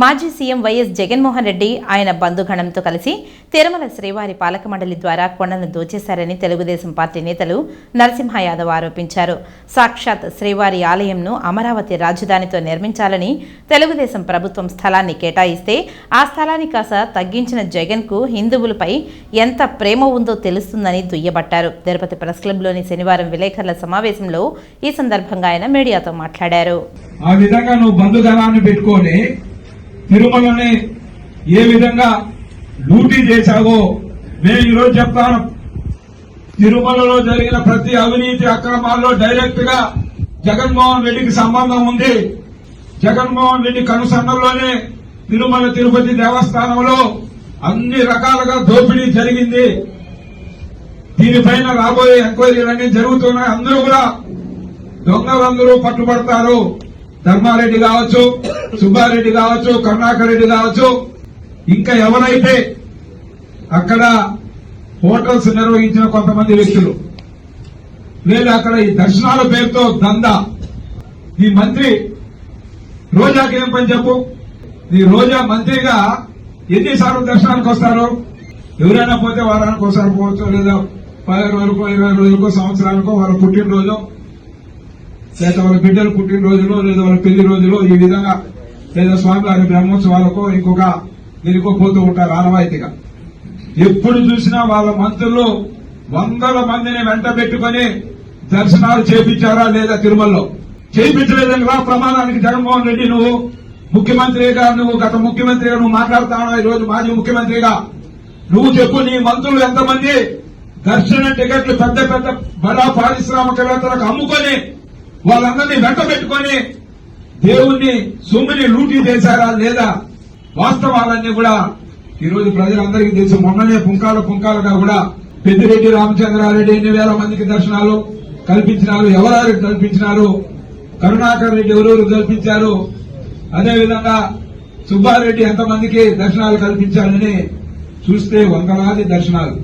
మాజీ CM YS Jaganmohan Reddy ఆయన బంధుగణంతో కలిసి తిరుమల శ్రీవారి పాలక మండలి ద్వారా కొండను దోచేశారని తెలుగుదేశం పార్టీ నేతలు నరసింహ యాదవ్ ఆరోపించారు. సాక్షాత్ శ్రీవారి ఆలయంను అమరావతి రాజధానితో నిర్మించాలని తెలుగుదేశం ప్రభుత్వం స్థలాన్ని కేటాయిస్తే ఆ స్థలాన్ని కాస్త తగ్గించిన జగన్కు హిందువులపై ఎంత ప్రేమ ఉందో తెలుస్తుందని దుయ్యబట్టారు. తిరుపతి ప్రెస్ క్లబ్లోని శనివారం విలేకరుల సమావేశంలో ఈ సందర్భంగా ఆయన మీడియాతో మాట్లాడారు. ఆ విధంగా నువ్వు బంధుగణాన్ని పెట్టుకొని తిరుమలని ఏ విధంగా లూటీ చేశావో నేను ఈరోజు చెప్తాను. తిరుమలలో జరిగిన ప్రతి అవినీతి అక్రమాల్లో డైరెక్ట్గా జగన్మోహన్ రెడ్డికి సంబంధం ఉంది. జగన్మోహన్ రెడ్డి కనుసన్నల్లోనే తిరుమల తిరుపతి దేవస్థానంలో అన్ని రకాలుగా దోపిడీ జరిగింది. దీనిపైన రాబోయే ఎంక్వైరీలన్నీ జరుగుతున్నాయి. అందరూ కూడా దొంగలందరూ పట్టుబడతారు. ధర్మారెడ్డి కావచ్చు సుబ్బారెడ్డి కావచ్చు కరుణాకర్ రెడ్డి కావచ్చు ఇంకా ఎవరైతే అక్కడ హోటల్స్ నిర్వహించిన కొంతమంది వ్యక్తులు లేదా అక్కడ ఈ దర్శనాల పేరుతో దందా. ఈ మంత్రి రోజాకి ఏం పని చెప్పు? ఈ రోజా మంత్రిగా ఎన్నిసార్లు దర్శనానికి వస్తారు? ఎవరైనా పోతే వారానికి ఒకసారి పోవచ్చు లేదా పదిహేను వరకు ఇరవై రోజులకో సంవత్సరానికో వాళ్ళ పుట్టినరోజు లేదా వాళ్ళ బిడ్డలు పుట్టినరోజులో లేదా వాళ్ళ పెళ్ళి రోజులో ఈ విధంగా లేదా స్వామివారి బ్రహ్మోత్సవాలకో ఇంకొక నిలుకోపోతూ ఉంటారు ఆనవాయితీగా. ఎప్పుడు చూసినా వాళ్ళ మంత్రులు వందల మందిని వెంట పెట్టుకుని దర్శనాలు చేపించారా లేదా తిరుమలలో? చేయించలేదని రా ప్రమాదానికి జగన్మోహన్ రెడ్డి నువ్వు ముఖ్యమంత్రిగా నువ్వు గత ముఖ్యమంత్రిగా నువ్వు మాట్లాడుతున్నావు ఈ రోజు మాజీ ముఖ్యమంత్రిగా నువ్వు చెప్పు నీ మంత్రులు ఎంతమంది దర్శన టికెట్లు పెద్ద పెద్ద బడా పారిశ్రామికవేత్తలకు అమ్ముకొని వాళ్ళందరినీ వెంట పెట్టుకొని దేవుణ్ణి సొమ్ముని లూటీ చేశారా లేదా? వాస్తవాలన్నీ కూడా ఈ రోజు ప్రజలందరికీ తెలుసు. మొన్ననే పుంకాలు పుంకాలుగా కూడా పెద్దిరెడ్డి రామచంద్రారెడ్డి ఎన్ని వేల మందికి దర్శనాలు కల్పించినారు ఎవరెవరికి కల్పించినారు? కరుణాకర్ రెడ్డి ఎవరెవరు కల్పించారు? అదేవిధంగా సుబ్బారెడ్డి ఎంతమందికి దర్శనాలు కల్పించారని చూస్తే వందలాది దర్శనాలు.